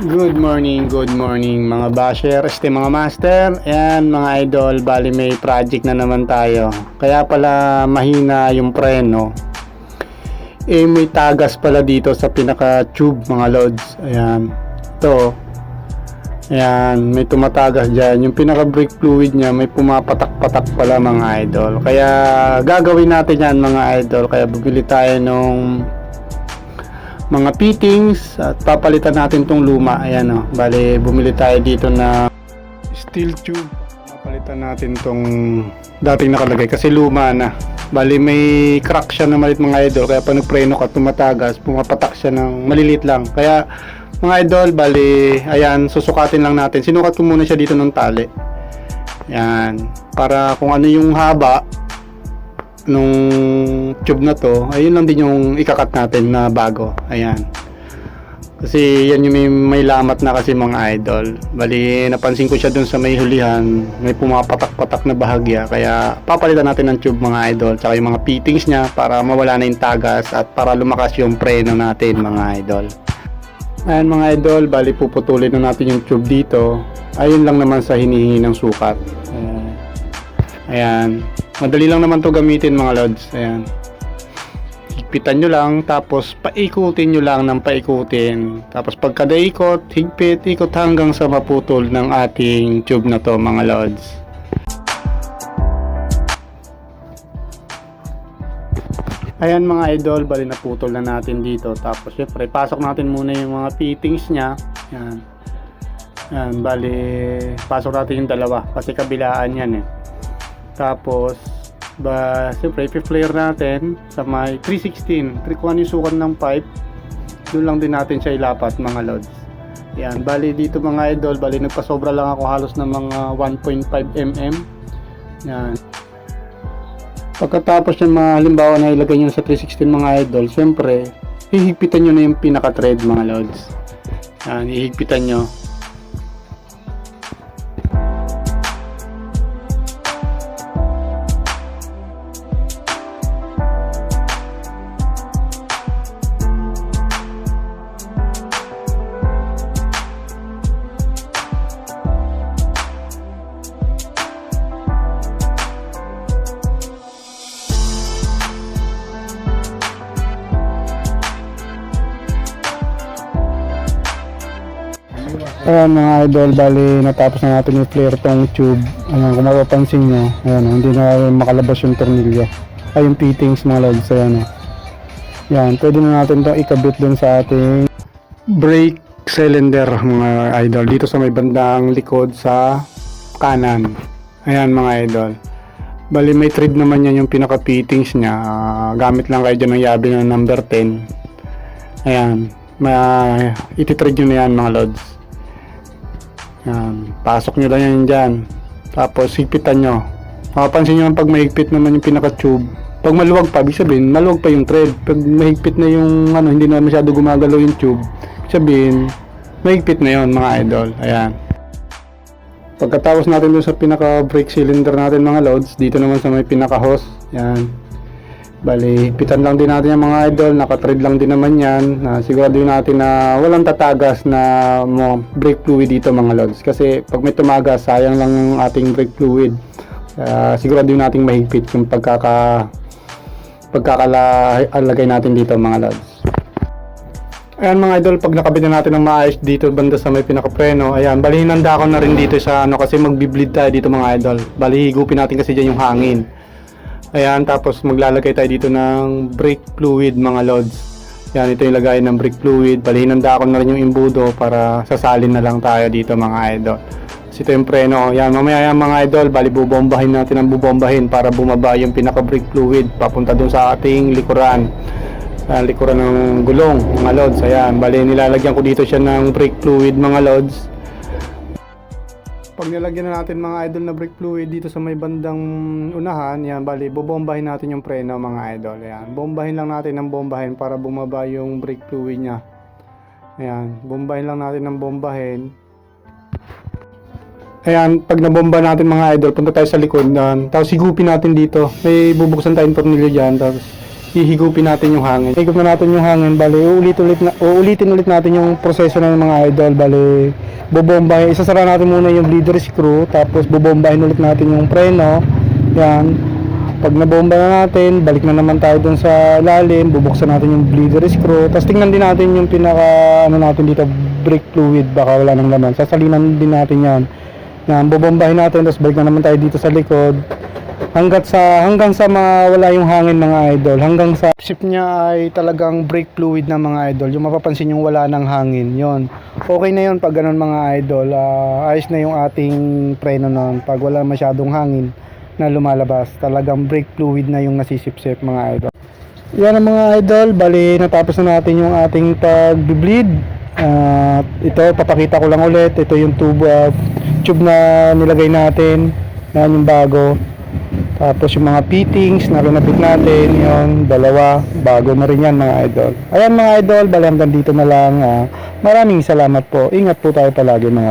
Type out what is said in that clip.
Good morning, good morning mga basher, este mga master, and mga idol, bali may project na naman tayo. Kaya pala mahina yung preno. Eh may tagas pala dito sa pinaka tube mga lods. Ayan. Ito. Ayan, may tumatagas dyan. Yung pinaka brake fluid niya may pumapatak-patak pala mga idol. Kaya gagawin natin yan mga idol. Kaya bibili tayo nung mga fittings at papalitan natin tong luma. Ayan o bali bumili tayo dito na steel tube. Papalitan natin tong dating nakalagay kasi luma na. Bali may crack siya na malit mga idol. Kaya pag nagpreno ka tumatagas pumapatak siya ng malilit lang. Kaya mga idol bali ayan susukatin lang natin. Sinukat ko muna siya dito ng tali. Yan para kung ano yung haba nung tube na to, ayun lang din yung ikakat natin na bago. Ayan. Kasi yan yung may, may lamat na kasi mga idol. Bali, napansin ko siya dun sa may hulihan, may pumapatak-patak na bahagya. Kaya papalitan natin ng tube mga idol, tsaka yung mga fittings niya para mawala na yung tagas at para lumakas yung preno natin mga idol. Ayan mga idol, bali puputulin na natin yung tube dito. Ayun lang naman sa hinihingi ng sukat. Ayan. Ayan. Madali lang naman to gamitin mga lods. Ayan. Higpitan nyo lang, tapos paikutin nyo lang ng paikutin. Tapos pagka ikot, higpit, ikot hanggang sa maputol ng ating tube na to mga lods. Ayan mga idol, bali naputol na natin dito. Tapos syempre, pasok natin muna yung mga fittings niya. Ayan. Ayan, bali, pasok natin yung dalawa. Kasi kabilaan yan eh. Tapos, ba, siyempre, i-flare natin sa may 316. Tri- Kung ano yung sukat ng pipe, doon lang din natin siya ilapat mga lods. Yan, bali dito mga idol, bali nagpasobra lang ako halos ng mga 1.5 mm. Yan. Pagkatapos yung mga halimbawa na ilagay nyo sa 316 mga idol, siyempre, hihigpitan nyo na yung pinaka-thread mga lods. Yan, hihigpitan nyo. Ayan mga idol, bali natapos na natin yung flare tong tube. Ayan, kung mapapansin nyo, ayan, hindi na makalabas yung tornilyo. Ay, yung fittings mga lods, ayan. oh. Yan, pwede na natin to ikabit dun sa ating brake cylinder mga idol. Dito sa may bandang likod sa kanan. Ayan mga idol. Bali may thread naman yan yung pinaka fittings niya. Ah, gamit lang kayo dyan ng yabi ng number 10. Ayan. Ma iti-thread nyo na yan mga lods. Yan. Pasok nyo lang yan dyan. Tapos higpitan nyo. Makapansin nyo pag mahigpit naman yung pinaka-tube. Pag maluwag pa, ibig sabihin, maluwag pa yung thread. Pag mahigpit na yung, ano, hindi na masyado gumagalaw yung tube, sabihin, mahigpit na yon mga idol. Ayan. Pagkatapos natin dun sa pinaka brake cylinder natin mga loads, dito naman sa may pinaka hose, yan. Bali, higpitan lang din natin yung mga idol, naka-thread lang din naman yan. Na siguraduhin natin na walang tatagas na mo, brake fluid dito mga loads. Kasi pag may tumagas, sayang lang yung ating brake fluid. Uh, siguraduhin natin mahigpit yung pagkaka pagkakalagay natin dito mga lods. Ayan mga idol, pag nakabit na natin ng maayos dito banda sa may pinakapreno, ayan, bali hinanda ko na rin dito sa ano kasi magbi-bleed tayo dito mga idol. Bali higupin natin kasi dyan yung hangin. Ayan, tapos maglalagay tayo dito ng brake fluid mga lods. Yan, ito yung lagay ng brake fluid. Bali hinanda ko na rin yung imbudo para sasalin na lang tayo dito mga idol. Kasi ito yung preno. Yan, mamaya yan mga idol, bali bubombahin natin ang bubombahin para bumaba yung pinaka brake fluid papunta dun sa ating likuran sa likuran ng gulong mga lods ayan bali nilalagyan ko dito siya ng brake fluid mga lods pag nilagyan na natin mga idol na brake fluid dito sa may bandang unahan yan bali bobombahin natin yung preno mga idol ayan bombahin lang natin ng bombahin para bumaba yung brake fluid nya ayan bombahin lang natin ng bombahin Ayan, pag nabomba natin mga idol, punta tayo sa likod. Um, tapos higupin natin dito. May bubuksan tayong tornilyo dyan. Tapos hihigupin natin yung hangin. Higop na natin yung hangin, bali uulit-ulit na uulitin ulit natin yung proseso ng mga idol, bali bobombahin, isasara natin muna yung bleeder screw, tapos bobombahin ulit natin yung preno. Yan. Pag nabomba na natin, balik na naman tayo dun sa lalim, bubuksan natin yung bleeder screw, tapos tingnan din natin yung pinaka ano natin dito, brake fluid, baka wala nang laman. Sasalinan din natin yan. Yan, bobombahin natin, tapos balik na naman tayo dito sa likod. Hanggat sa hanggang sa mawala yung hangin mga idol hanggang sa ship niya ay talagang brake fluid na mga idol. Yung mapapansin yung wala ng hangin yon okay na yon pag ganun mga idol. Ah, ayos na yung ating preno noon pag wala masyadong hangin na lumalabas. Talagang brake fluid na yung nasisipsip mga idol. Yan ang mga idol bali natapos na natin yung ating pag-bleed. At ito papakita ko lang ulit. Ito yung tubo at tube na nilagay natin yan yung bago tapos yung mga fittings na rinapit natin, yung dalawa, bago na rin yan mga idol. Ayan mga idol, bali hanggang dito na lang. ah. maraming salamat po. Ingat po tayo palagi mga